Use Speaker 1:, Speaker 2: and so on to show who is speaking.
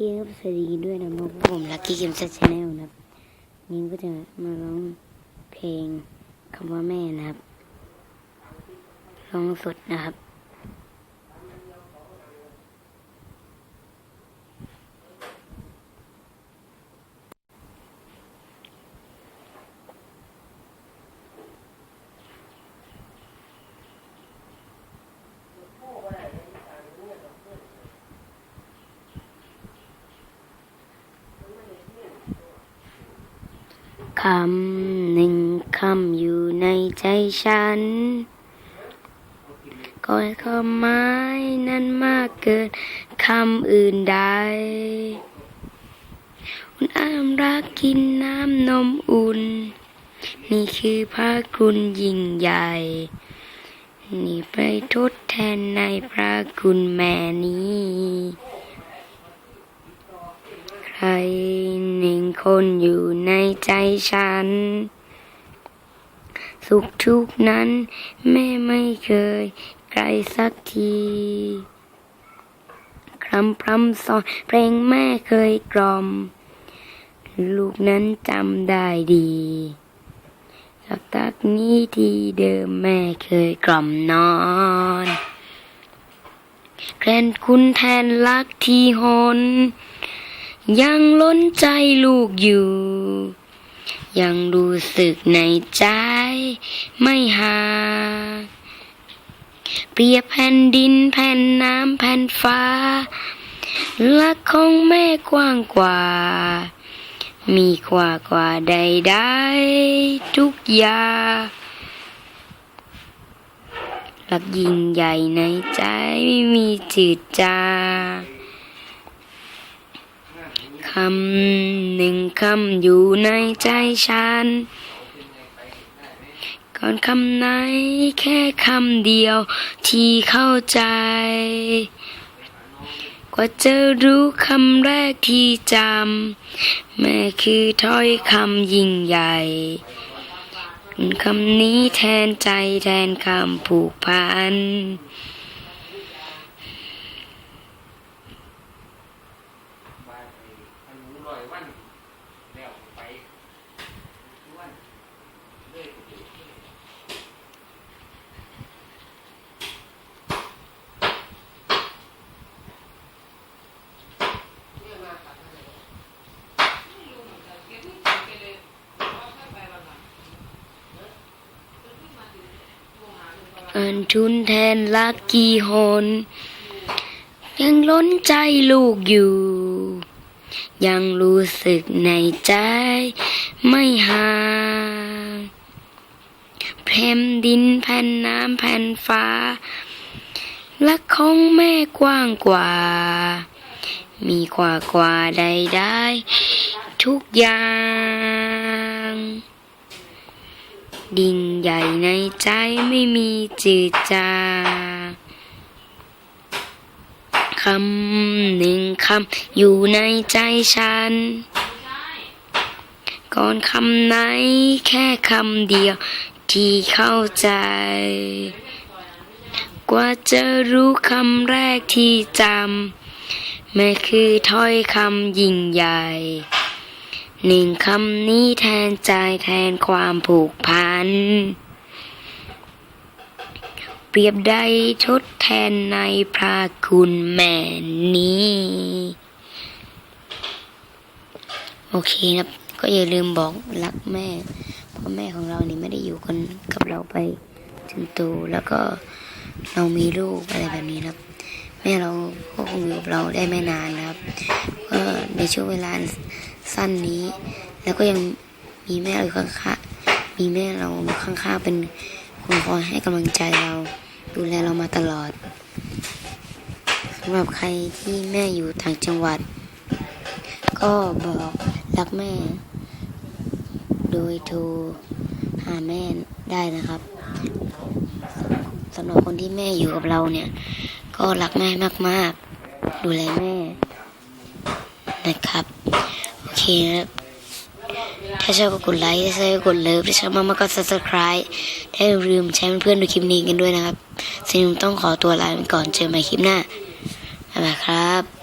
Speaker 1: สวัสดีด้วยนะพวกผมลักกี้เกมส์ชาแนลนะครับนี่ก็จะมาร้องเพลงคำว่าแม่นะครับร้องสดนะครับ คำหนึ่งคำอยู่ในใจฉันก็ให้ความหมายนั้นมากเกินคำอื่นใดอุ่นอามรักกินน้ำนมอุ่น นี่คือพระคุณยิ่งใหญ่ นี่ไปทดแทนในพระคุณแม่นี้ ครหนึ่งคนอยู่ในใจฉัน สุขทุกนั้น แม่ไม่เคยไกลสักทีคำพรำสอนเพลงแม่เคยกล่อม ลูกนั้นจำได้ดีจากตักนี้ที่เดิมแม่เคยกล่อมนอนแกรนคุณแทนรักที่หน ยังล้นใจลูกอยู่ ยังรู้สึกในใจไม่หาเปรียบแผ่นดินแผ่นน้ำแผ่นฟ้าลักของแม่กว้างกว่า มีกว่ากว่าใดๆทุกอย่างหลักยิ่งใหญ่ในใจไม่มีจืดจางำหนึ่งคำอยู่ในใจฉัน ก่อนคำไหนแค่คำเดียวที่เข้าใจ กว่าจะรู้คำแรกที่จำแม่คือถ้อยคำยิ่งใหญ่คำนี้แทนใจแทนคำผูกพัน
Speaker 2: บายไปอันหนูลอยวันแล้วไปวันเลยไปอยู่ที่ไหน
Speaker 1: เอินทุนแทนลักกี่หน ยังล้นใจลูกอยู่ ยังรู้สึกในใจไม่ห่างแผ่นดินแผ่นน้ำแผ่นฟ้าลักของแม่กว้างกว่า มีกว่ากว่าใดๆทุกอย่าง ดิ่งใหญ่ในใจไม่มีจืดจางคำหนึ่งคำอยู่ในใจฉัน ก่อนคำไหนแค่คำเดียวที่เข้าใจ กว่าจะรู้คำแรกที่จำแม่คือถ้อยคำยิ่งใหญ่ หนึ่งคำนี้แทนใจแทนความผูกพัน เปรียบได้ทดแทนในพระคุณแม่นี้ โอเคครับ ก็อย่าลืมบอกรักแม่ เพราะแม่ของเรานี่ไม่ได้อยู่กันกับเราไปจนโตแล้วก็เรามีลูกอะไรแบบนี้นะครับ แม่เราก็คงอยู่กับเราได้ไม่นานนะครับก็ในช่วงเวลา สั้นนี้ แล้วก็ยังมีแม่เราอยู่ข้างๆมีแม่เราอยู่ข้างๆเป็นคนคอยให้กำลังใจเรา ดูแลเรามาตลอดสำหรับใครที่แม่อยู่ต่างจังหวัด ก็บอกรักแม่ โดยโทรหาแม่ได้นะครับสำหรับคนที่แม่อยู่กับเราเนี่ย ก็รักแม่มาก ๆ ดูแลแม่นะครับ นะครับ ถ้าชอบก็กดไลค์ถ้าชอบก็กดเลิฟถ้าชอบมากๆก็ subscribe ถ้าอย่าลืมแชร์เพื่อนๆดูคลิปนี้กันด้วยนะครับสิ่งหนึ่งต้องขอตัวลาไปก่อนเจอกันใหม่คลิปหน้าบ๊ายบายครับ